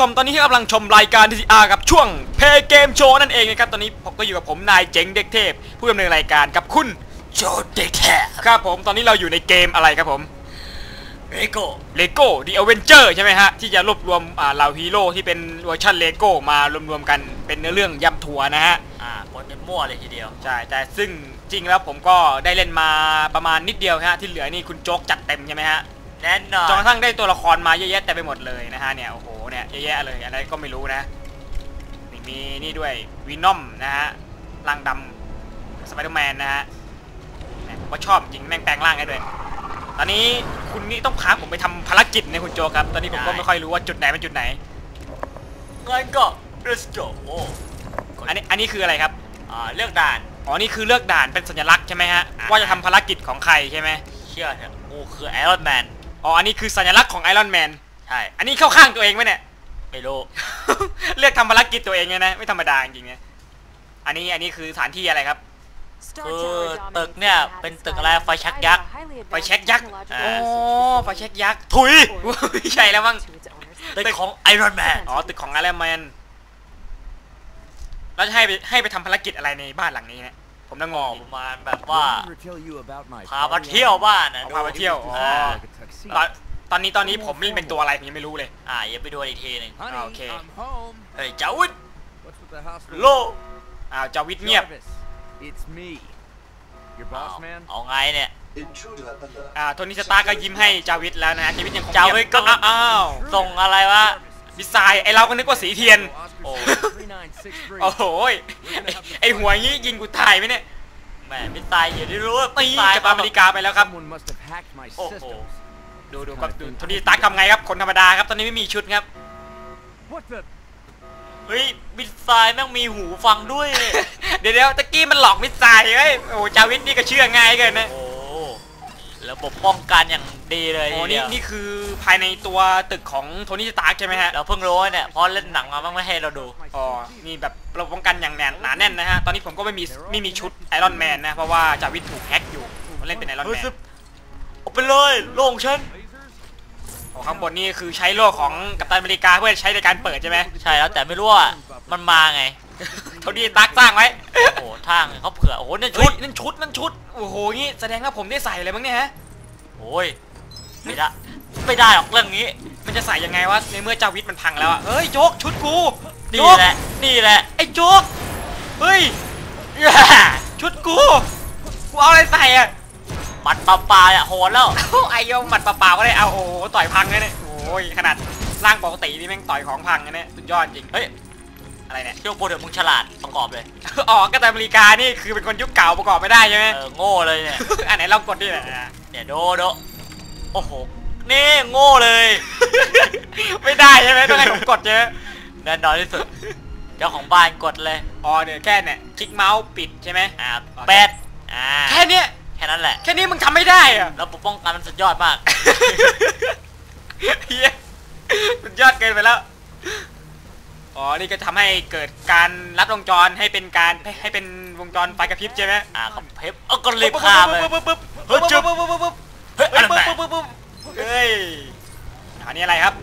ครับท่านผู้ชมตอนนี้ที่กำลังชมรายการ TCR กับช่วงเพย์เกมโชว์นั่นเองนะครับตอนนี้ผมก็อยู่กับผมนายเจ๋งเด็กเทพ ผู้ดำเนินรายการกับคุณโจเด็กแท้ครับผมตอนนี้เราอยู่ในเกมอะไรครับผมเรโก้เลโก้ The Avenger ใช่ไหมฮะ ที่จะรวบรวมอ่าเหล่าฮีโร่ที่เป็นเวอร์ชันเลโก้มารวมๆกันเป็นเนื้อเรื่องยำทัวร์นะฮะอ่าคนเป็นมั่วเลยทีเดียวใช่แต่ซึ่งจริงแล้วผมก็ได้เล่นมาประมาณนิดเดียวฮะที่เหลือนี่คุณโจ๊กจัดเต็มใช่ไหมฮะแน่นอนจนกระทั่งได้ตัวละครมาเยอะแยะแต่ไปหมดเลยนะฮะเนี่ยโอ้โห เนี่ยเยอะแยะเลยอะไรก็ไม่รู้นะนี่มีนี่ด้วยวีนอมนะฮะร่างดำสไปเดอร์แมนนะฮะเนี่ยผมก็ชอบจริงแม่งแปลงร่างได้ด้วยตอนนี้คุณนี่ต้องพาผมไปทำภารกิจนะคุณโจครับ ตอนนี้ผมก็ไม่ค่อยรู้ว่าจุดไหนเป็นจุดไหนงั้นก็ let's go โอ้อันนี้อันนี้คืออะไรครับอ่าเลือกด่านอ๋อนี่คือเลือกด่านเป็นสัญลักษณ์ใช่ไหมฮะอ่าว่าจะทำภารกิจของใครใช่ไหมเชื่อเถอะกูคือไอรอนแมนอ๋ออันนี้คือสัญลักษณ์ของไอรอนแมน ใช่ อันนี้เข้าข้างตัวเองไหมเนี่ย ไม่รู้ เลือกทำภารกิจตัวเองเนี่ยนะ ไม่ธรรมดาจริงๆเนี่ยอันนี้อันนี้คือสถานที่อะไรครับ คือตึกเนี่ยเป็นตึกอะไรไฟชักยักษ์ ไฟแช็กยักษ์อ่าโอ้ไฟแช็กยักษ์ ถุยไม่ใช่แล้วมั้ง ตึกของไอรอนแมน อ๋อ ตึกของไอรอนแมนเราจะให้ไปให้ไปทำภารกิจอะไรในบ้านหลังนี้เนี่ย ผมต้องงงประมาณแบบว่า พาพามามาเที่เที่ยยววบ้านนะเอาพาไปเที่ยวอ๋ออ่า ตอนตอนนี้ตอนนี้ผมเล่นเป็นตัวอะไรผมยังไม่รู้เลย อ่าอย่าไปดูอีกทีหนึ่งอ่าโอเคเฮ้ยเจ้าวิทโลโลอ้าวจาวิทเงียบ It's me Your เอา boss man เอาไงเนี่ยอ่าโทนี่สตาร์ก็ยิ้มให้จาวิทแล้วนะฮะจาวิทยังคงจาเงียบวิทก็อ้าวอ้าวส่งอะไรวะมิสไซล์ไอเราก็นึกว่าสีเทียนโอ้โอ้โหยไอ้ไอหัวงี้ยิงกูตายไหมเนี่ยแหมมิสไซล์อย่าได้รู้ว่าตีมิสไซล์กับอเมริกาไปแล้วครับ Someone must have hacked my โอ้โห systems ดูดูครับดูโทนี่สตาร์ทำไงครับคนธรรมดาครับตอนนี้ไม่มีชุดครับ What the เฮ้ยมิสไซล์แม่งมีหูฟังด้วย เดี๋ยวเดี๋ยวตะกี้มันหลอกมิสไซล์เฮ้ยโอ้จาวิทนี่ก็เชื่อง่ายเกินนะโอ้ระบบป้องกันอย่างดีเลยโอ้ทีนี่เดียวนี่คือภายในตัวตึกของโทนี่สตาร์ใช่ไหมฮะเราเพิ่งรู้เนี่ยเพราะเล่นหนังมาบ้างไม่ให้เราดูอ๋อนี่แบบเราป้องกันอย่างแน่นหนาแน่นนะฮะตอนนี้ผมก็ไม่มีไม่มีชุดไอรอนแมนนะเพราะว่าจาวิทถูกแฮ็กอยู่ผมเล่นเป็นไอรอนเฮ้แมยนซึบเอาไปเลยโล่งฉัน โอ้ข้างบนนี่คือใช้โล่ของกัปตันอเมริกาเพื่อใช้ในการเปิดใช่ไหมใช่แล้วแต่ไม่รู้ว่ามันมาไงโทนี่สตาร์สร้างไว้ โอ้โหทางเขาเผื่อ โอ้โหเนี่ยชุชุดดนั่นชุดนั่นชุด โอ้โหงี้แสดงว่าผมได้ใส่เลยมั้งเนี่ยฮะโอ้ยไม่ได้ไม่ได้หรอกเรื่องนี้ มันจะใส่ยังไงวะในเมื่อจาวิทมันพังแล้วอะเฮ้ยโจ๊กชุดกูนี่โจ๊กแหละนี่แหละไอ้โจ๊กเฮ้ยชุดกูกูเอาอะไรใส่อะ บัตรปลาปลาอะโหดแล้วโอ้ไอ้โยมหมัดเปล่าๆก็ได้เอาโอ้โหต่อยพังเลยเนี่ยโอ้ยขนาดร่างปกตินี่แม่งต่อยของพังนะเนี่ยสุดยอดจริงเฮ้ยอะไรเนี่ยเที่ยวโปรเถอะมึงฉลาดประกอบเลยอ๋อกัปตันอเมริกานี่คือเป็นคนยุคเก่าประกอบไม่ได้ใช่ไหมเออโง่เลยเนี่ยอันไหนลองกดดิเนี่ยเนี่ยโดโดโอ้โหนี่โง่เลย ไม่ได้ใช่ไหมต้องให้ผมกดใช่ไหมแน่นอนที่สุดเจ้าของบ้านกดเลยอ๋อเดี๋ยวแค่เนี่ยคลิกเมาส์ปิดใช่ไหมอ่าโอเคเป็ดอ่าแค่เนี้ย แค่นั้นแหละ แค่นี้มึงทำไม่ได้อะแล้วปกป้องกันมันสุดยอดมาก เฮียสุดยอดเกินไปแล้ว อ๋อ นี่ก็ทำให้เกิดการลัดวงจรให้เป็นการให้ให้เป็นวงจรไฟกระพริบใช่ไหมอ่าเขาเพฟเอาก็รีบฆ่าเลย ปึ๊บปึ๊บเฮ้ปึ๊ยบปึ๊บปึ๊บปึ๊บปึ๊บเฮ้ยเฮ้ยอะไรปึ๊บแม่ปึ๊บปึ๊บปึ๊บเฮ้ยอันนี้อะไรครับ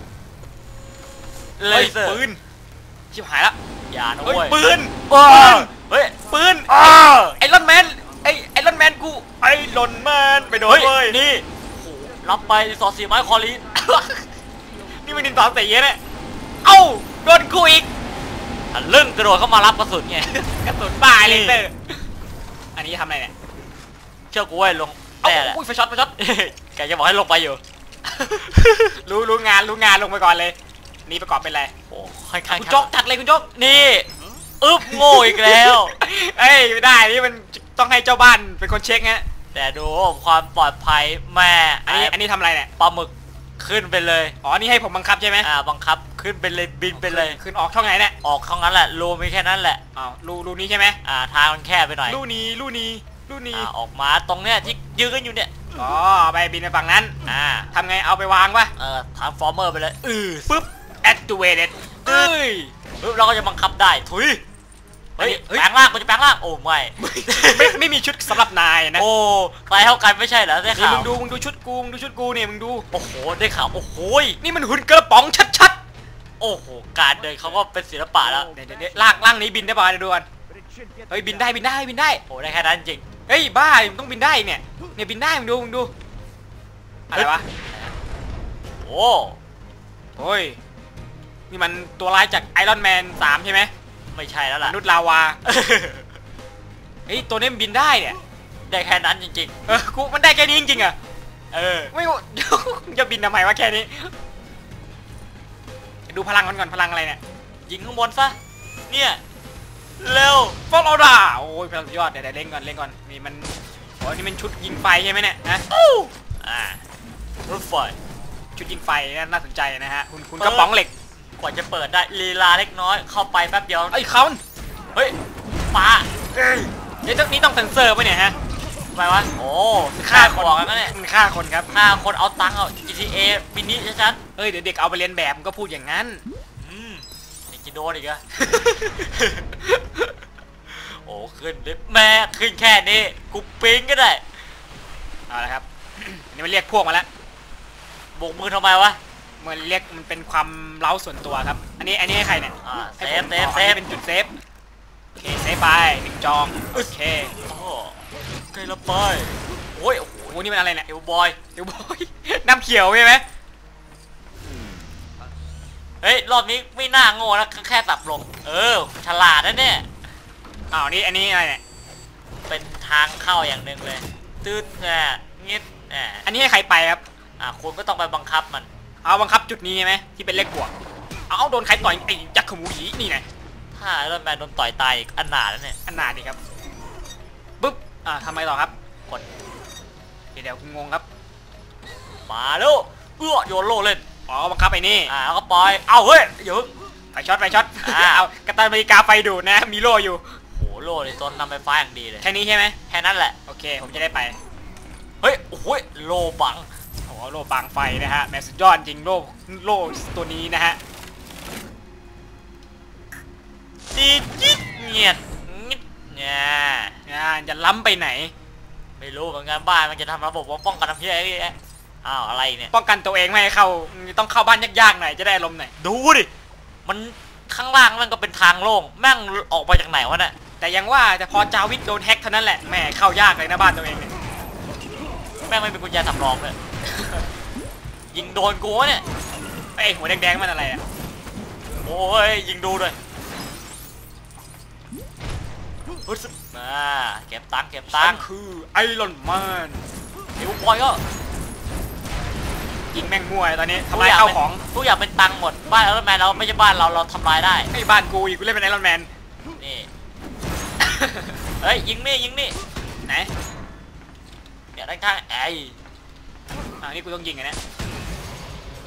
เลเฮ้ยเซอร์ปืน ชิบหายแล้วอย่านะเฮ้ยเว้ยปืนเออเฮ้ยปืนเออไอรอนแมนไอไอรอนแมนกู ไอรอนแมนไปโดนเฮ้ยเว้ยนี่โอ้โหรับไปสอดสีไม้คอลีนี่มันดินสอสีเนี่ยเอ้าโดนกูอีกอะลึ่งกระโดดเข้ามารับกระสุนไงกระสุนบ้าเลยเตอร์อันนี้ทำอะไรเนี่ยเชื่อกูไว้ยลงเอ้าแน่แหละอุ้ยไฟช็อตไฟช็อตแกจะบอกให้ลงไปอยู่ รู้รู้งานรู้งานลงไปก่อนเลย นี่ประกอบเป็นอะไรโอ้ค่อนข้างคุณโจ๊กจัดเลยคุณโจ๊กนี่อึบโง่อีกแล้วเอ้ยไม่ได้นี่มัน ต้องให้เจ้าบ้านเป็นคนเช็คฮะแต่ดูความปลอดภัยแม่อันนี้อันนี้ทำอะไรเนี่ยปลาหมึกขึ้นไปเลย อ๋อ นี่ให้ผมบังคับใช่ไหมอ่า บังคับ ขึ้นไปเลย บินไปเลย ขึ้นออกช่องไหนเนี่ย ออกเท่านั้นแหละ รูมีแค่นั้นแหละ อ้าว รู รูนี้ใช่ไหมอ่า ทางมันแคบไปหน่อย รูนี้ รูนี้ รูนี้อ่าออกมาตรงเนี้ยที่ยืนกันอยู่เนี่ย อ๋อ ไปบินไปฝั่งนั้น อ่าทำไง เอาไปวางวะเออทางฟอร์เมอร์ไปเลย อือปึ๊บ activated เอ้ยปึ๊บเราก็จะบังคับได้ ถุย เฮ้ยเฮ้ยแปลงร่างกูจะแปลงร่างโอ้ไม่ไม่ไม่มีชุดสำหรับนายนะโอ้ไกลเท่ากันไม่ใช่เหรอได้นี่ข่าวมึงดูมึงดูชุดกูมึงดูชุดกูเนี่ยมึงดู โอ้โหได้ข่าวโอ้โหยนี่มันหุ่นกระป๋องชัดโอ้โหการเดินเขาก็เป็นศิลปะแล้วเดี๋ยวเดี๋ยวเดี๋ยวล่างล่างนี้บินได้ป่ะเดี๋ยวดูก่อน But it should get เฮ้ย the บิน job ได้บินได้บินได้โอ้ได้แค่นั้นจริงเฮ้ยบ้ามันต้องบินได้เนี่ยเนี่ยบินได้มึงดูมึงดูอะไรวะโอ้โอ้ยนี่มันตัวร้ายจากไอรอนแมนสามใช่ไหม ไม่ใช่แล้วมล่ะนุษย์ลาวาเฮ้ยตัวนี้มันบินได้เนี่ยได้แค่นั้นจริงเออกูมันได้แค่นี้จริงๆอะๆเออไม่จะบินทำไมวะแค่นี้ดูพลังมันก่อนพลังอะไรเนี่ยยิงข้างบนซะเนี่ยเร็วฟอลโลดาโอ้ยพลังสุดยอดเดี๋ยวเดี๋ยวเล่นก่อนเล่นก่อนนี่มันโอ้ยนี่มันชุดยิงไฟใช่ไหมเนี่ยนะอ่ารถไฟชุดยิงไฟนะน่าสนใจนะฮะคุณคุณเออกระป๋องเหล็ก กว่าจะเปิดได้ลีลาเล็กน้อย เข้าไปแป๊บเดียวไอ้ยเขาเฮ้ยปลาเอ้ยเดี๋ยวนี้ต้องเซ็นเซอร์ปะเนี่ยฮะทำไมวะโอ้ฆ่าของกันเนี่ยมันฆ่าคนครับฆ่าคนเอาตังค์เอา GTA มินิชัดเอ้ยเดี๋ยวเด็กเอาไปเรียนแบบมันก็พูดอย่างนั้นๆอืมยังจะโดนอีกอะโอ้ขึ้นลิฟต์แม่ขึ้นแค่นี้กูปิ๊งก็ได้เอาละครับอันนี้มันเรียกพวกมาแล้วโบกมือทำไมวะ มันเรียกมันเป็นความเล้าส่วนตัวครับ อันนี้อันนี้ให้ใครเนี่ยอ่าเซให้ฟผมเซฟอ๋อเซอันฟนี้เป็นจุดเซฟโอเคเซฟไปหนึ่งจองโอเคโอ้ใกล้ละไปโอ้ยโอ้โหโอ้โหนี่มันอะไรเนี่ย เอวบอย เดี๋ยวบอยน้ำเขียวใช่ไหมเฮ้ย รอบนี้ไม่น่าโง่นะแค่สับลง เออ ฉลาดนะเนี่ย อ้าวนี่อันนี้อะไรเนี่ย เป็นทางเข้าอย่างหนึ่งเลยตืดแง่งิดแหมอันนี้ให้ใครไปครับ อะคุณก็ต้องไปบังคับมัน เอาบังคับจุดนี้ใช่ไหมที่เป็นเลขบวก เอาโดนใครต่อยไอ้ยักษ์ขมูหยีนี่ไงถ้าไอรอนแมนโดนต่อยตายอีกอันหนาแล้วเนี่ยอันหนาดีครับปุ๊บอ่าทำไมต่อครับกดเดี๋ยวเดี๋ยวงงครับ มาแล้วเอื้อโยนโลเล่นอ๋อบังคับไอ้นี่อ่าแล้วก็ปล่อยเอาเฮ้ยอย่าเพิ่งไฟช็อตไฟช็อตอ่าเอากระตันอเมริกาไฟดูดนะมีโล่อยู่โหโลเลยต้นนำไฟฟ้าอย่างดีเลยแค่นี้ใช่ไหมแค่นั้นแหละโอเคผมจะได้ไปเฮ้ยโอ้โหโลบัง โอ้โหโล่บางไฟนะฮะแหมสุดยอดจริงโล่โล่ตัวนี้นะฮะดีจิ๊ดเงียดงิดเนี่ยงานจะล้ำไปไหน ไม่รู้เหมือนกันบ้านมันจะทำระบบว่าป้องกันทำเพี้ยอะไรเนี่ยอ้าวอะไรเนี่ยป้องกันตัวเองไม่ให้เข้าต้องเข้าบ้านยากๆหน่อยจะได้อารมณ์หน่อยดูดิมันข้างล่างมันก็เป็นทางโล่งแม่งออกมาจากไหนวะเนี่ยแต่ยังว่าแต่พอจาวิทโดนแฮ็กเท่านั้นแหละแหมเข้ายากเลยนะบ้านตัวเองเนี่ยแม่งไม่เป็นกุญแจสำรองเลย ยิงโดนกูวะเนี่ยไอ้ยหัวแดงๆมันอะไรอะโอ้ยยิงดูด้วยฮึดอ่าเก็บตังค์เก็บตัตั้งงค์คือไอรอนแมนเดี๋ยวบอยก็ยิงแม่งมั่วเลยตอนนี้ทำลายข้าวของทุกอย่างเป็นตังค์หมดบ้านเออร์แมนเราไม่ใช่บ้านเราเราทำลายได้ไอ้บ้านกูอีกกูเล่นเป็นไอรอนแมนนี่เฮ้ยยิงนี่ยิงนี่ไหนเดี๋ยวด้านข้างไอ้ อ่านี่กูต้องยิงอันเนี้ย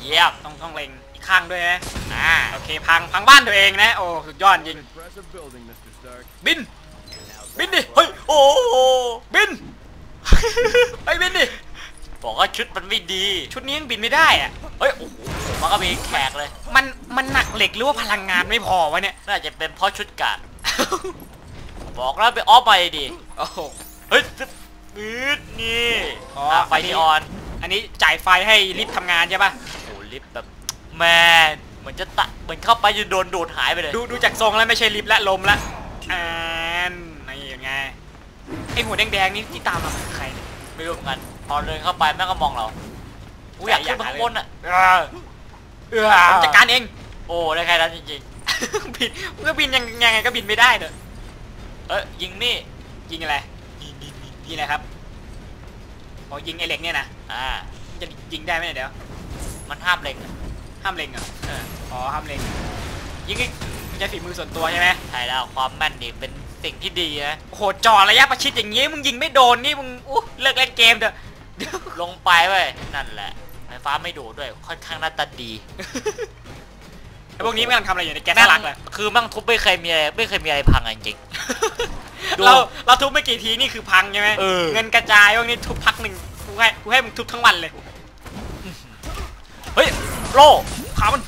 เยี่ยมต้องต้องเล็งอีกข้างด้วยนะอ่าโอเคพังพังบ้านตัวเองนะโอ้สุดยอดจริง Impressive building, Mr. Stark. บิน บินดิเฮ้ยโอ้โหบินไอ้ยบินดิบอกว่าชุดมันไม่ดี ชุดนี้ยังบินไม่ได้อะเฮ้ยโอ้โหมันก็มีแขกเลย มันมันหนักเหล็กหรือว่าพลังงานไม่พอวะเนี่ยน่าจะเป็นเพราะชุดกาดบอกแล้วไปออฟไปดิโอ้โหเฮ้ยซึบปื๊ดนี่อ๋ออะไฟนีออน อันนี้จ่ายไฟให้ลิฟต์ทำงานใช่ปะโอ้ลิฟต์แบบแมนเหมือนจะตะเหมือนเข้าไปจะโดนดูดหายไปเลยดูดูจากทรงแล้วไม่ใช่ลิฟต์และลมละอ่านนี่ยังไงไอหัวแดงๆนี่ที่ตามมาคือใครเนี่ยไม่รู้เหมือนกันพอเดินเข้าไปแม่งก็มองเรากูอยากขึ้นไปข้างบนอะเออเออผมจัดการเอง โอ้ได้แค่นั้นจริงบินมันก็บินยังยังไงก็บินไม่ได้เนอะๆเอ้ยยิงนี่ยิงอะไรนี่นี่นี่ยิงอะไรครับอ๋อยิงไอเหล็กเนี่ยนะ อ่าจะยิงได้ไหมเนี่ยเดี๋ยว มันห้ามเล็งอะห้ามเล็งเหรอเอออ๋อห้ามเล็งยิงอีกมันจะฝีมือส่วนตัวใช่ไหมใช่แล้วความแม่นนี่เป็นสิ่งที่ดีนะโอ้โหจ่อระยะประชิดอย่างงี้มึงยิงไม่โดนนี่มึงอู้เลิกเล่นเกมเถอะเดี๋ยวลงไปเว้ยนั่นแหละไฟฟ้าไม่ดูดด้วยค่อนข้างหน้าตาดีไอ้พวกนี้มันกำลังทำอะไรอยู่ในยแกน่ารักเลยคือแมั่งทุบไม่เคยมีอะไรไม่เคยมีอะไรพังอะจริงดูเราเราทุบไม่กี่ทีนี่คือพังใช่ไหมเออเงินกระจายพวกนี้ทุบพักหนึ่งกู ให้กูให้มึงทุบทั้งวันเลยเฮ้ยโล่ขามัน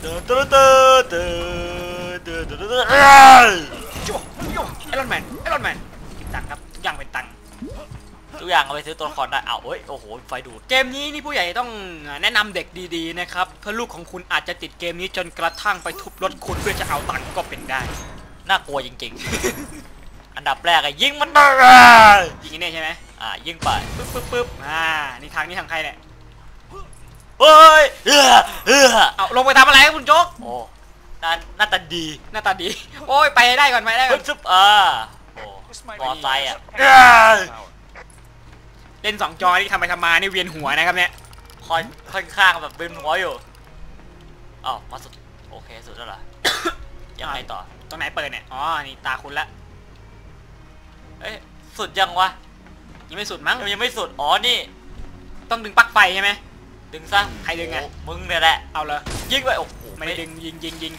เดินเดินเดินเดินเดินเดินเดินจุ๊บยุ๊บไอรอนแมนไอรอนแมนตังครับทุกอย่างเป็นตังทุกอย่างเอาไปซื้อตัวละครได้เอาเฮ้ยโอ้โหไฟดูดเกมนี้นี่ผู้ใหญ่ต้องแนะนำเด็กดีๆนะครับเพราะลูกของคุณอาจจะติดเกมนี้จนกระทั่งไปทุบรถคุณเพื่อจะเอาตังก็เป็นได้น่ากลัวจริง ๆ อันดับแรกอะยิงมันเลยยิงนี่ใช่ไหม อ่ายิงไปปึ๊บปึ๊บปึ๊บอ่านี่ทางนี้ทางใครเนี่ยเฮ้ยเออเออเอาลงไปทำอะไรครับคุณโจ๊กโอ้หน้าหน้าตาดีหน้าตาดี โอ้ยไปได้ก่อนไปได้ก่ปึ๊อบนซึบอ่าโอ้มอไซค์อะเล่นสองจอนี่ทำไปทำมานี่เวียนหัวนะครับเนี่ยค่อนค่อนข้างแบบเป็นหัวอยู่อ้าวมาสุดโอเคสุดแล้วเหรอยังไงต่อตรงไหนเปิดเนี่ยอ๋อนี่ตาคุณละเอ้ยสุดยังวะ ยังไม่สุดมั้งยังไม่สุด อ๋อ นี่ ต้องดึงปลั๊กไฟใช่ไหม ดึงซะ ใครดึงอะโมึงเนี่ยแหละ เอาเลยยิงไป โอ้โห ไม่ได้ดึง ยิงยิงยิง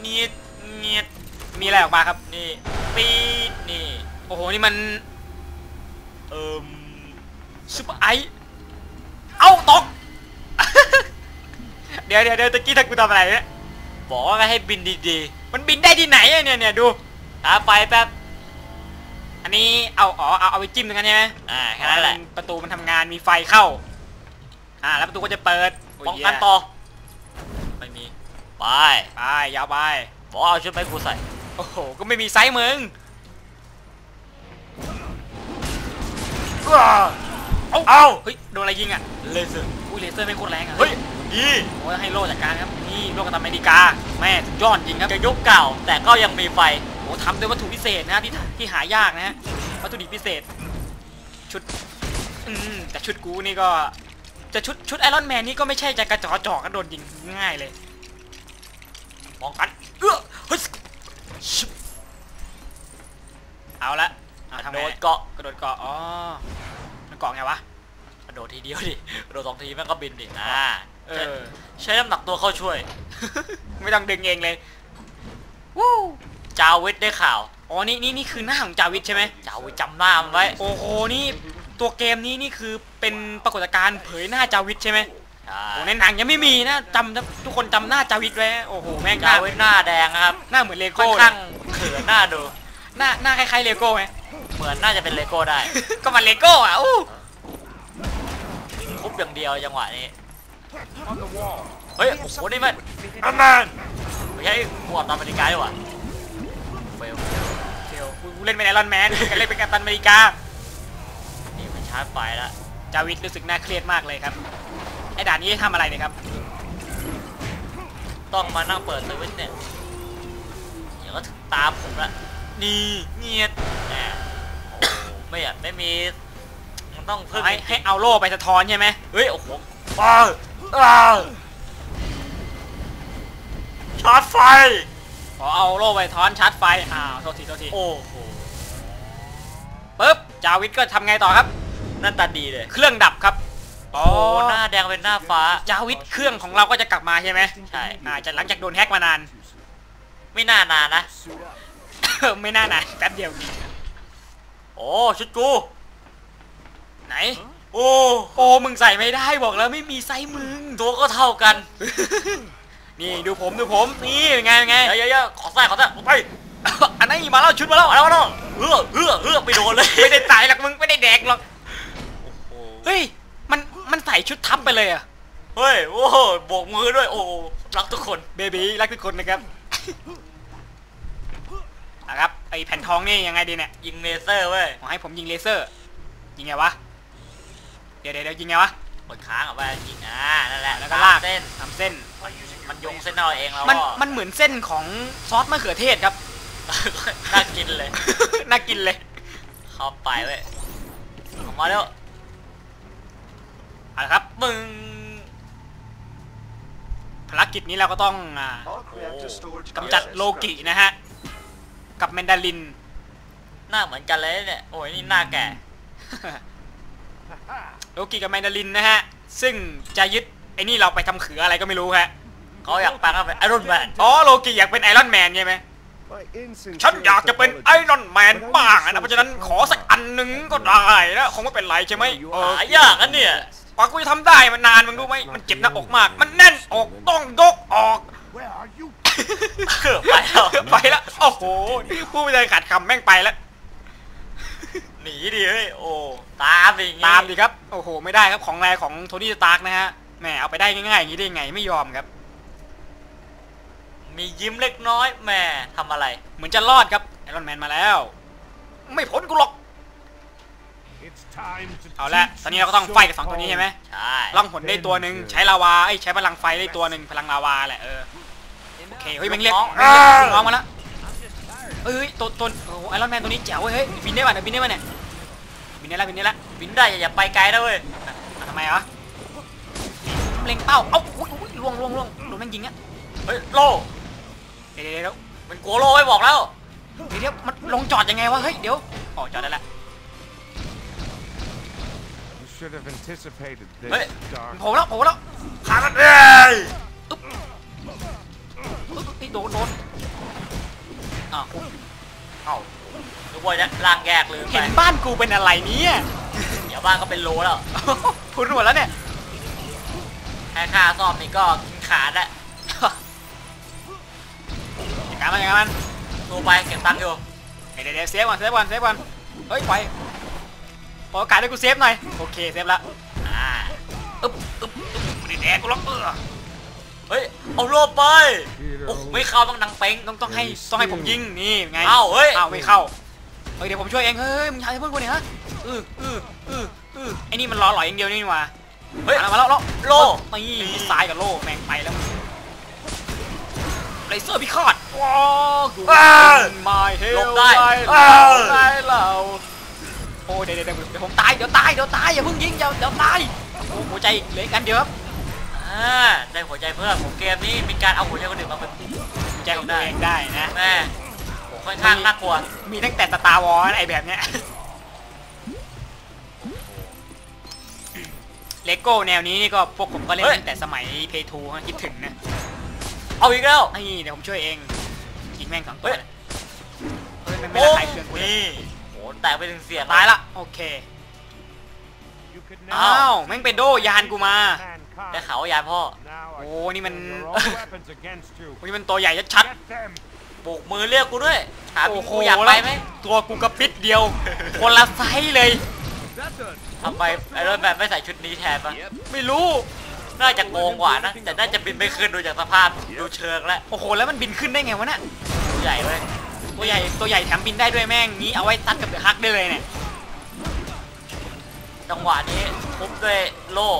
เนียดเนียดมีอะไรออกมาครับ นี่ ปีดนี่ โอ้โห นี่มัน เอิมซุปเปอร์ไอซ์เอาตก เดี๋ยวเดี๋ยวเดี๋ยวตะกี้ถ้ากูทำอะไรเนี่ย บอกว่าให้บินดีมันบินได้ที่ไหนอะเนี่ยเนี่ยดูๆหาไฟแป๊บ อันนี้เอาอ๋อเอาเอาไปจิ้มตรงนั้นใช่ไหมอ่าแค่นั้นแหละประตูมันทำงานมีไฟเข้า อ่า แล้วประตูก็จะเปิดโยป้องกันต่อไม่มีไปไปยาวไปบอกว่าเอาชุดไม้กูใส่โอ้โหก็ไม่มีไซส์มึงเอาเอาเฮ้ยโดนอะไรยิงอะเลเซอร์อุ้ยเลเซอร์ไม่งโคตรแรงอะเฮ้ยดีโอ้ยให้โล่จัดการครับนี่โล่กับอเมริกาแม่สุดยอดจริงครับจะยุคเก่าแต่ก็ยังมีไฟ โอ้ทำด้วยวัตถุพิเศษนะที่ที่หายากนะฮะวัตถุดิบพิเศษ ชุดอืมแต่ชุดกูนี่ก็จะชุดชุดไอรอนแมนนี่ก็ไม่ใช่จะกระจอกจอกก็โดนยิงง่ายเลยป้องกันเอื้อเฮ้ยชิบเอาละเอาทำโดไงดเกาะกระโดดเกาะอ๋อมันเกาะไงวะกระโดดทีเดียวดิกระโดดสองทีแม่งก็บินดิอ่าเออใช้น้ำหนักตัวเข้าช่วย ไม่ต้องดึงเองเลยวู้ จาวิทได้ข่าว อ๋อ นี่นี่นี่คือหน้าของจาวิทใช่ไหมจาวิทจำหน้ามันไว้ โอ้โห นี่ตัวเกมนี้นี่คือเป็นปรากฏการณ์เผยหน้าจาวิทใช่ไหมใช่โอ้ในหนังยังไม่มีนะจำทุกคนจำหน้าจาวิทไว้โอ้โห แม่งหจาน้าวิทหน้าแดงนะครับ หน้าเหมือนเลค่อโก้นข้างเขินหน้าดู หน้าหน้าคล้ายๆเลโก้ไหมเหมือนน่าจะเป็นเลโก้ได้ ก็มันเลโก้อะอู้คุบอย่างเดียวจังหวะนี้ เฮ้ย โอ้โห นี่มันอันแมนไม่ใช่หมวดตอเมริกาดีกว่า เฟลเดี๋ยวกูเล่นเป็นไอรอนแมนกันเล่นเป็นกัปตันอเมริกานี่มันชาร์จไฟแล้วจาวิทรู้สึกน่าเครียดมากเลยครับไอ้ด่านนี้ทำอะไรเนี่ยครับ ต้องมานั่งเปิดสวิตช์เนี่ยเดี๋ยวก็ถึงตามผมละนี่เงียดแหมโอ้โหไม่อยากไม่มีมันต้องเพิ่มให้ให้เอาโล่ไปสะท้อนใช่ไหมเฮ้ยโอ้โหอ้าวอ้าวชาร์จไฟ ขอเอาโล่ไปสะท้อนชาร์จไฟอ้าวโทษทีโทษทีโอ้โหปุ๊บจาวิทก็ทำไงต่อครับ หน้าตาดีเลย เครื่องดับครับ โอ้หน้าแดงเป็นหน้าฟ้า จาวิทเครื่องของเราก็จะกลับมาใช่ไหมใช่ อ่าจะหลังจากโดนแฮ็กมานาน ไม่น่านานนะ ไม่น่านานแป๊บเดียว โอ้ชุดกู ไหน โอ้โอ้มึงใส่ไม่ได้บอกแล้วไม่มีไซส์มึง ตัวก็เท่ากัน นี่ดูผมดูผมนี่เป็นไงเป็นไงเยอะเยอะๆขอใส่ขอใส่ไปอันนั้นมาแล้วชุดมาแล้วมาแล้วมาแล้วเฮือเฮือเฮือไปโดนเลยไม่ได้ใส่หรอกมึงไม่ได้แดกหรอกโอ้เฮ้ยมันมันใส่ชุดทับไปเลยอะเฮ้ยโอ้โหโบกมือด้วยโอ้โหรักทุกคนเบบีรักทุกคนนะครับอะครับไอแผ่นทองนี่ยังไงดีเนี่ยยิงเลเซอร์เว้ยขอให้ผมยิงเลเซอร์ ยิงไงวะเดี๋ยวเดี๋ยวเดี๋ยวยิงไงวะกดค้างเอาไปยิงอ่านั่นแหละแล้วก็ลากเส้นทำเส้น มันยงเส้นเอาเองแล้วมันก็มันเหมือนเส้นของซอสมะเขือเทศครับ น่ากินเลย น่ากินเลย เข้าไปเว้ยออกมาแล้วเอาละครับมึงภารกิจนี้เราก็ต้องอ่า Arc reactor storage กำจัดโลกินะฮะ กับแมนดาริน หน้าเหมือนกันเลยเนี่ย โอ้ยนี่หน้าแก่ โลกิกับแมนดารินนะฮะ ซึ่งจะยึดไอ้นี่เราไปทำเขืออะไรก็ไม่รู้ฮะ เขาอยากแปลงร่างเป็นไอรอนแมนอ๋อโลกิอยากเป็นไอรอนแมนใช่ไหม My insincere ฉันอยากจะเป็นไอ apologies. รอนแมนบ้างอะนะเพราะฉะนั้นขอสักอันหนึ่งก็ได้นะคงไม่เป็นไรใช่ไหมเออหายากอันเนี่ยกว่ากูจะทำได้มันนานมึงรู้ไหมมันเจ็บหน้าอกมาก มันแน่นอกต้องยกออก Where are you? ไปแล้วไปแล้วโอ้โหนี่พูดไปเลยขาดคำแม่งไปแล้วนหนีดิเฮ้ยโอ้ตามดิอย่างงี้ตามดิครับโอ้โหไม่ได้ครับของแรของโทนี่สตาร์กนะฮะแหมเอาไปได้ง่ายๆอย่างนี้ได้ยังไงไม่ยอมครับ มียิ้มเล็กน้อยแหม่ทำอะไร เหมือนจะรอดครับไอรอนแมนมาแล้ว ไม่พ้นกูหรอก It's time to เอาละ teach ตอนนี้เราก็ต้องไฟกับสองตัวนี้ใช่ไหมใช่ล่องหนได้ตัวหนึ่งใช้ลาวาไอ้ยใช้พลังไฟได้ตัวหนึ่งพลังลาวาแหละเออโอเคเฮ้ยแม่งเรียกน้องแม่งเรียกน้องมาแล้วเฮ้ยตัวตัวโอ้โหไอรอนแมนตัวนี้แจ๋วเว้ยเฮ้ยบินได้ป่ะเนี่ยบินได้ป่ะเนี่ยบินได้ละบินได้ละบินได้อย่าอย่าไปไกลนะเว้ยอะทำไมอะเล็งเป้าเอ้าอุ๊ยอุ๊ยล่วงล่วงล่วงโดนแม่งยิงอะเฮ้ยโล เดี๋ยวเดี๋ยวเดี๋ยวมันกลัวโลไว้บอกแล้วเดี๋ยวเดี๋ยวมันลงจอดยังไงวะเฮ้ยเดี๋ยวอ๋อจอดได้ละ You should have anticipated this, Hey. Dark. โผล่แล้วโผล่แล้วขามันเลยอึ๊บนี่โดนโดนอ้าวเอ้าทุกคนเนี่ยล่างแยกเลยไปเห็นบ้านกูเป็นอะไรเนี่ยเดี๋ยวบ้านก็เป็นโลแล้วพุนหมดแล้วเนี่ยแค่ค่าซ่อมนี่ก็กินขาดแล้วจัดการมันจัดการมันตัวไปเก็บตังค์อยู่เดี๋ยวเดี๋ยวเซฟก่อนเซฟก่อนเซฟก่อนเฮ้ยไปขอโอกาสให้กูเซฟหน่อยโอเคเซฟละอ่าอึ๊บอึ๊บอึ๊บไม่ได้แดกกูหรอกเออเฮ้ยเอาโลไปโอ้โหไม่เข้าต้องดังเป้งต้องต้องให้ต้องให้ผมยิงนี่ไงเอ้าเฮ้ยอ้าวไม่เข้าเฮ้ยเดี๋ยวผมช่วยเองเฮ้ยมึงทำให้เพื่อนกูเนี่ยฮะอืออืออืออือไอ้นี่มันรอหล่อยอย่างเดียวนี่นี่หว่าเฮ้ยมาแล้วมาแล้วโล่นี่มีซ้ายกับโล่แม่งไปแล้วเลเซอร์พิฆาตว้าวกูอ้าวมาเฮล หลบได้เราอ้าวได้เราโอ้เดี๋ยวเดี๋ยวเดี๋ยวผมตายเดี๋ยวตายเดี๋ยวตายอย่าเพิ่งยิงเดี๋ยวเดี๋ยวตายโอ้หัวใจเหลืออีกอันเดียวครับอ่าได้หัวใจเพิ่มผมเกมนี้มีการเอาหัวใจคนอื่นมาเป็นหัวใจของตัวเองได้นะแม่โหค่อนข้างน่ากลัวมีตั้งแต่สตาร์วอลไอแบบเนี้ยเลโก้แนวนี้นี่ก็พวกผมก็เล่นเฮ้ยตั้งแต่สมัยเพย์ทูคิดถึงนะเอาอีกแล้วนี่เดี๋ยวผมช่วยเองยิ งแม่งสองตัวเฮ้ยเลยเฮ้ยมันไม่โอ้ละลายเครื่องกูเลยนี่โหแตกไปถึงเสียงตายละโอเค You could อ้า now วแม่งเป็นโดยานกูมา mankind. ได้ข่าวว่ายานพ่อ Now I Oh, นี่มัน turn your own weapons against you. วันนี้มันตัวใหญ่ชัด Get them. ปลูกมือเรียกกูด้วยถามๆโอ้โหกูอยากไปไหมตัวกูกระปิดเดียว คนละไซส์เลยทำไมไอรอนแมนไม่ใส่ชุดนี้แทนปะไม่รู้ น่าจะโกงกว่านะ แต่น่าจะบินไม่ขึ้นดูจากสภาพดูเชิงแล้วโอ้โห แล้วมันบินขึ้นได้ไงวะน่ะตัวใหญ่เว้ยตัวใหญ่ตัวใหญ่แถมบินได้ด้วยแม่งงี้เอาไว้ตัดกับเดือฮักได้เลยเนี่ยจังหวะนี้ทุบด้วยโล่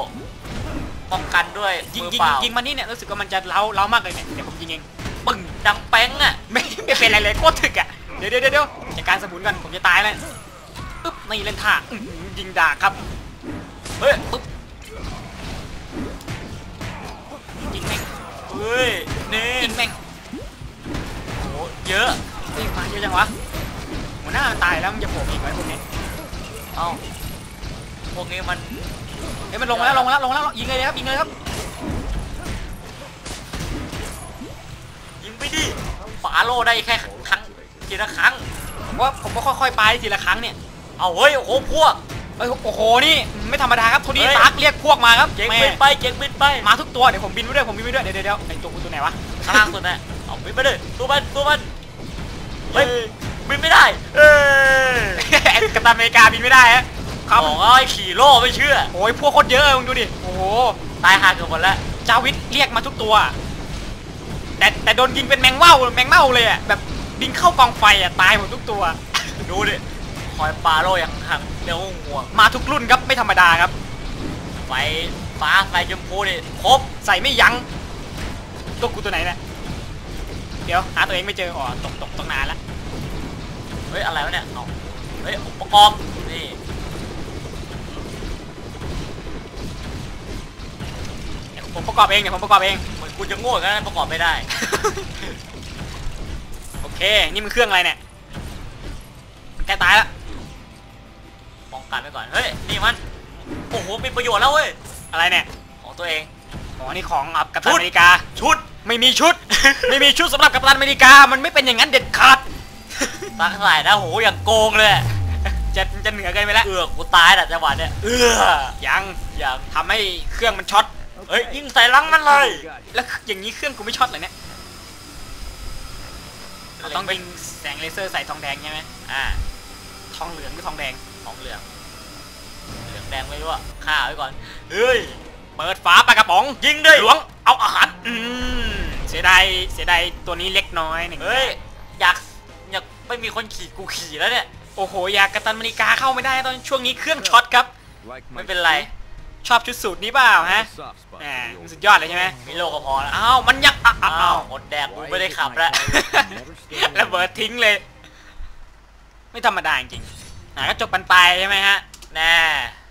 ป้องกันด้วยยิงมือยิงเปล่ายิงมันนี่เนี่ยรู้สึกว่ามันจะเล้าเล้ามากเลยเนี่ยเดี๋ยวผมยิงเองปึ้งดังแป้งอะไม่ไม่เป็นไรเลยโคตรถึกอะเดี๋ยวเดี๋ยวเดี๋ยวเดี๋ยวจัดการสมุนก่อนผมจะตายแล้วปึ๊บนี่เล่นท่าอื้อหือยิงดาบครับเฮ้ยปึ๊บ เฮ้ย นี่ยิงแม่งโหเยอะเฮ้ยมาเยอะจังวะหัวหน้ามันตายแล้วมันจะโผล่อีกไหมพวกนี้เอ้าพวกนี้มันเฮ้ยมันลงมาแล้วลงมาแล้วลงมาแล้วยิงเลยครับยิงเลยครับ ยิงไปดิฝาโล่ได้แค่ครั้งทีละครั้งผมว่าผมก็ค่อยๆไปทีละครั้งเนี่ย เอาเฮ้ยโอ้โหพวก เฮ้ยโอ้โหนี่ไม่ธรรมดาครับโทนี่เฮ้ยสตาร์กเรียกพวกมาครับเจ๊งแม่บินไปเจ๊งบินไปมาทุกตัวเดี๋ยวผมบินไปด้วยผมบินไปด้วยเดี๋ยวเดี๋ยวเดี๋ยวไอตัวกูตัวไหนวะข้างล่างสุดน่ะเอาบินไปเลยตัวมันตัวมันเฮ้ยบินไม่ได้เอ้ยกัปตันอเมริกาบินไม่ได้ฮะครับบอกว่าให้ขี่โล่ไม่เชื่อ โอ้ยพวกโคตรเยอะมึงดูดิโอ้โหตายหาเกือบหมดแล้วจาวิทเรียกมาทุกตัว แต่แต่โดนยิงเป็นแมงเม่าแมงเม่าเลยอะแบบบินเข้ากองไฟอะตายหมดทุกตัว ดูดิ คอยปาโล่อย่างหังเดี๋ยวห่วงมาทุกรุ่นครับไม่ธรรมดาครับ ไฟฟ้าไฟชมพูนี่ครบใส่ไม่ยั้งตัวกูตัวไหนเนี่ยเดี๋ยวหาตัวเองไม่เจออ๋อตกตกตกนานละเฮ้ยอะไรวะเนี่ยเอาเฮ้ยอุปกรณ์นี่ผมประกอบเองเดี๋ยผมประกอบเองเหมือนกูจะโง่กันประกอบไม่ได้ โอเค นี่มันเครื่องอะไรเนี่ยมันใกล้ตายละป้อง กันไว้ก่อน เฮ้ย นี่มัน โอ้โห มีประโยชน์แล้วเว้ย อะไรเนี่ย ของตัวเอง อ๋อ นี่ของอับกัปตัชุนดอเมริกา ชุด ไม่มีชุด ไม่มีชุดสำหรับกัปตันอเมริกา มันไม่เป็นอย่างนั้นเด็ดขาดตั้งหลายนะโห อย่างโกงเลย จะจะเหนือเกินไปแล้ว เอือกกูตายแหละจังหวะเนี้ยเอือยังอย่างทำให้เครื่องมันช็อต เฮ้ย ยิงใส่หลังมันเลย แล้วอย่างนี้เครื่องกูไม่ช็อตเลยเนี่ยเราต้องยิงแสงเลเซอร์ใส่ทองแดงใช่ไหมอ่า ทองเหลืองหรือทองแดงของเหลืองเหลือง แดงไม่รู้อะฆ่าไว้ก่อน เฮ้ย เปิดฝาปลากระป๋อง ยิงด้วยหลวง เอาอาหาร อืม เสียดาย เสียดายตัวนี้เล็กน้อยหนึ่งเฮ้ย อยาก อยากไม่มีคนขี่กูขี่แล้วเนี่ย โอ้โห อยากกระตันมณิกาเข้าไม่ได้ตอนช่วงนี้เครื่องช็อตครับ Like ไม่เป็นไร ชอบชุดสูตรนี้เปล่าฮะ soft spot แหมมันสุดยอดเลยใช่ไหมมีโลก็พอแล้วอ้าว มันยังอ้าวอ้าอ้าววอดแดกกูไม่ได้ขับแล้วระเบิดทิ้งเลย ไม่ธรรมดาจริงๆอะก็จบกันไปใช่ไหมฮะแน่อื้อหือ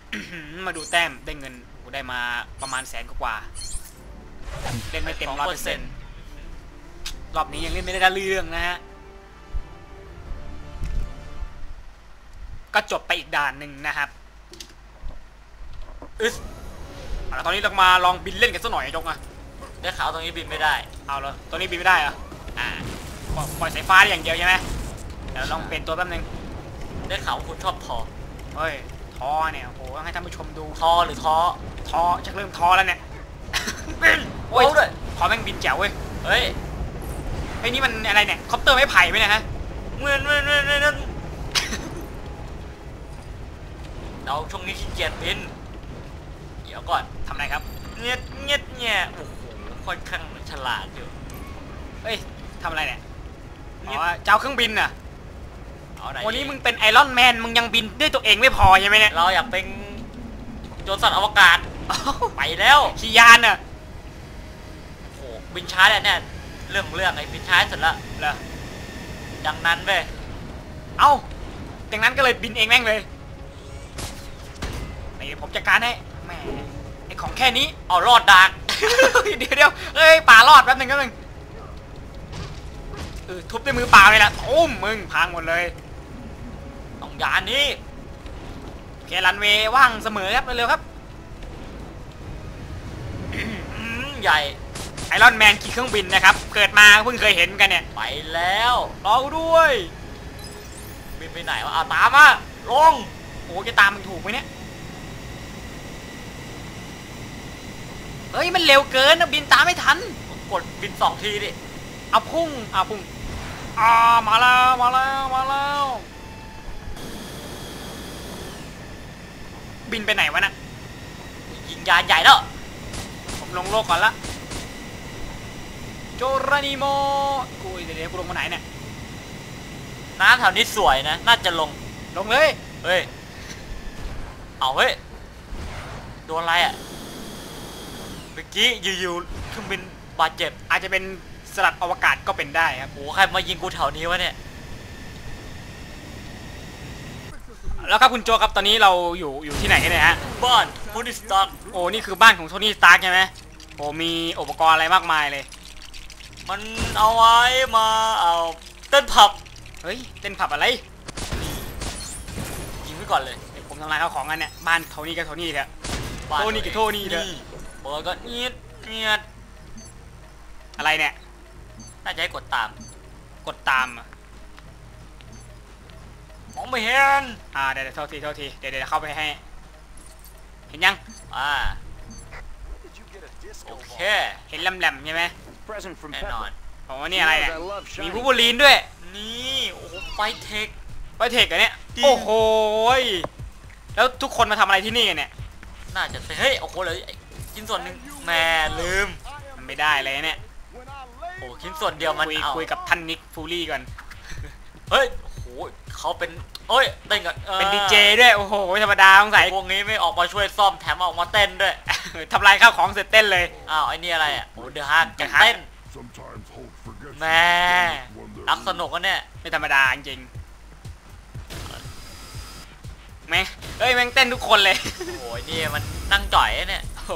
มาดูแต้มได้เงินโอ้โหได้มาประมาณแสนกว่าๆเล่นไม่เต็มร้อยเปอร์เซ็นต์รอบนี้ยังเล่นไม่ได้เรื่องนะฮะก็จบไปอีกด่านหนึ่งนะครับอึสเอาละตอนนี้เรามาลองบินเล่นกันสักหน่อยยกอะได้ข่าวตรงนี้บินไม่ได้ เอาเลยตัวนี้บินไม่ได้เหรอ อ่า ปล่อยปล่อยสายฟ้าได้อย่างเดียวใช่ไหมเดี๋ยวลองเปลี่ยนตัวแป๊บนึง ได้ข่าวคุณชอบทอเฮ้ย ท้อเนี่ยโอ้โหต้องให้ท่านผู้ชมดูทอหรือท้อท้อชักเริ่มท้อแล้วเนี่ยบินโอ้ยเอาด้วยขอแม่งบินแจ๋วเว้ยเฮ้ยไอ้ยนี่มันอะไรเนี่ยคอปเตอร์ไม้ไผ่ไหมเนะฮะเงินเงินเงินเงินเงินเราช่วงนี้ขี้เกียจบินเดี๋ยวก่อนทำอะไรครับเงียบเงียบเงียบโอ้โหค่อนข้างฉลาดอยู่เฮ้ยทำอะไรเนี่ยอ๋เงียบอเจ้าเครื่องบินน่ะ เอาไหนวันนี้ดีมึงเป็นไอรอนแมนมึงยังบินด้วยตัวเองไม่พอใช่ไหมเนี่ยเราอยากเป็นโจรสัตว์อวกาศอ้าวไปแล้วขี่ยานน่ะโอ้โหบินช้าแหละเนี่ยเรื่องของเรื่องไอ้บินช้าสุดละเหรอดังนั้นเว้ยเอ้าจากนั้นก็เลยบินเองแม่งเลยไอ้ผมจัดการให้แหมไอของแค่นี้เอารอดดักเดี๋ยวเดี๋ยวเอ้ยป่ารอดแป๊บหนึงแป๊บหนึงเออทุบด้วยมือเปล่าเลยล่ะตุ้มมึงพังหมดเลย ต้องยานนี้โอเครันเวว่างเสมอครับเร็วๆครับใหญ่ไอรอนแมนขี่เครื่องบินนะครับ เกิดมาเพิ่งเคยเห็นกันเนี่ย ไปแล้วรอด้วย บินไปไหนวะเอาตามมาลงโอ้จะตามมึงถูกไหมเนี่ย เฮ้ย มันเร็วเกินนะบินตามไม่ทัน กดบินสองทีดิ เอาพุ่งเอาพุ่งอ่ามาแล้ว มาแล้ว มาแล้ว บินไปไหนวะน่ะยิงยานใหญ่แล้ว ผมลงโลกก่อนละโจรานิโมกูเดี๋ยวเดี๋ยวกูลงมาไหนเนี่ยน้ำแถวนี้สวยนะ น่าจะลง ลงเลย เฮ้ย เอาเฮ้ย โดนอะไรอะ เมื่อกี้อยู่ๆเครื่องบินบาดเจ็บ อาจจะเป็นสลัดอวกาศก็เป็นได้ครับโอ้โหใครมายิงกูแถวนี้วะเนี่ย แล้วครับคุณโจครับตอนนี้เราอยู่อยู่ที่ไหนกันเนี่ยฮะบ้านพูนิสตักโอ้นี่คือบ้านของโทนี่สตาร์กใช่ไหมโอ้มีอุปกรณ์อะไรมากมายเลย มันเอาไว้มาเอาเต้นผับเฮ้ยเต้นผับอะไรยิงไว้ก่อนเลยเดี๋ยวผมทำลายข้าวของกันเนี่ยบ้านโทนี่กับโทนี่เถอะบ้าโทนี่กับโทนี่เถอะเปิดก็เงียดเงียดอะไรเนี่ยน่าจะให้กดตาม กดตามอะ มองไม่เห็น อ่าเดี๋ยวเดี๋ยวโทษทีโทษทีเดี๋ยวเดี๋ยวเข้าไปให้ เห็นยัง อ่า โอเค เห็นแหลมๆใช่ไหม Present from แน่ Pepper. นอนโอ้นี่อะไรเนี่ย I love มี shiny บูบูลีนด้วย นี่ โอ้โหไฟเทคไวเทคเหรอเนี่ยจริงโอ้โหยแล้วทุกคนมาทำอะไรที่นี่กันเนี่ย น่าจะเฮ้ย โอ้โหเหลยชิ้นส่วนหนึ่งแหม่ลืม มันไม่ได้เลยเนี่ยโอ้ชิ้นส่วนเดียวมันคุยเอาคุยกับท่านนิกฟูลี่ก่อน เฮ้ยโอ้โห เขาเป็นเอ้ยเต้นกันออเป็นดีเจด้วย โอ้โหไม่ธรรมดาสงสัยพวกนี้ไม่ออกมาช่วยซ่อมแถมออกมาเต้นด้วยทำลายข้าวของเสร็จเต้นเลยอ้าวไอ้นี่อะไรอะโอ้เดือดฮัก The จะ Hug เต้น Sometimes hope forgets แม่ one รักสนุกกันเนี่ยไม่ธรรมดาจริงๆแม่งเอ้ยแม่งเต้นทุกคนเลยโอ้ยนี่มันนั่งจ่อยเนี่ยโอ้โห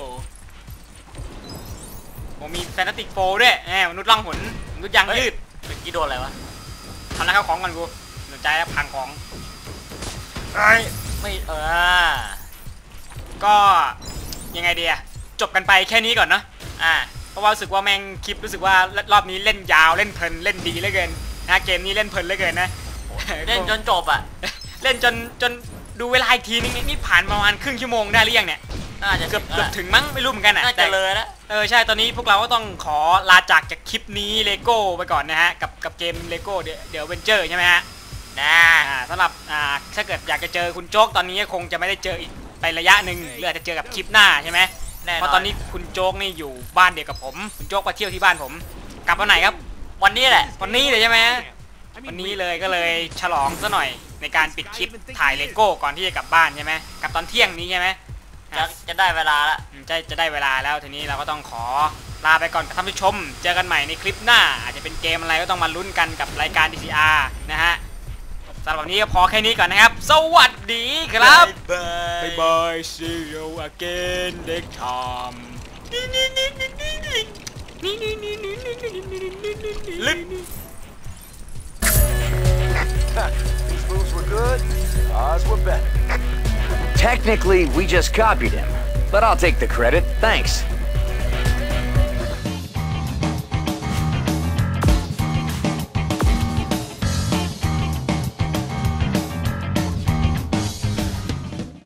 ผมมีแฟนตาติกโฟด้วยแหมมนุษย์ล่องหนมนุษย์ยางเฮ้ยยืดเมื่อกี้โดนอะไรวะทำลายข้าวของก่อนกูสน ใจแล้วพังของเอ้ยไม่เออ ก็ยังไงดีอะจบกันไปแค่นี้ก่อนเนอะอะเพราะว่ารู้สึกว่าแม่งคลิปรู้สึกว่ารอบนี้เล่นยาวเล่นเพลินเล่นดีเหลือเกินนะเกมนี้เล่นเพลินเหลือเกินนะเล่นจนจบอะเล่นจนจนดูเวลาอีกทีนึงนี่นี่ผ่านประมาณครึ่งชั่วโมงได้หรือยังเนี่ยน่าจะเกือบถึงเกือบแล้วถึงมั้งไม่รู้เหมือนกันอะน่าแต่จะเลยแล้วเออใช่ตอนนี้พวกเราก็ต้องขอลาจากจากคลิปนี้เลโก้ไปก่อนนะฮะกับกับเกมเลโก้เดี๋ยวเดี๋ยวเวนเจอร์ใช่ไหมฮะ นะอ่าสำหรับอ่าถ้าเกิดอยากจะเจอคุณโจ๊กตอนนี้คงจะไม่ได้เจออีกไประยะหนึ่งหรืออาจจะเจอกับคลิปหน้าใช่ไหมแน่นอนเพราะตอนนี้คุณโจ๊กนี่อยู่บ้านเดียวกับผม คุณโจ๊กมาเที่ยวที่บ้านผม กลับวันไหนครับ วันนี้แหละ วันนี้เลยใช่ไหมฮะวันนี้เลยก็เลยฉลองซะหน่อยในการปิดคลิปถ่ายเลโก้ก่อนที่จะกลับบ้านใช่ไหมกลับตอนเที่ยงนี้ใช่ไหมจะจะได้เวลาละอืมจะจะได้เวลาแล้วทีนี้เราก็ต้องขอลาไปก่อนกับท่านผู้ชม เจอกันใหม่ในคลิปหน้า อาจจะเป็นเกมอะไรก็ต้องมาลุ้นกันกับรายการ DCR นะฮะ สำหรับวันนี้ก็พอแค่นี้ก่อนนะครับ สวัสดีครับ Bye bye. bye. See you again next time. Technically, we just copied him, but I'll take the credit. Thanks.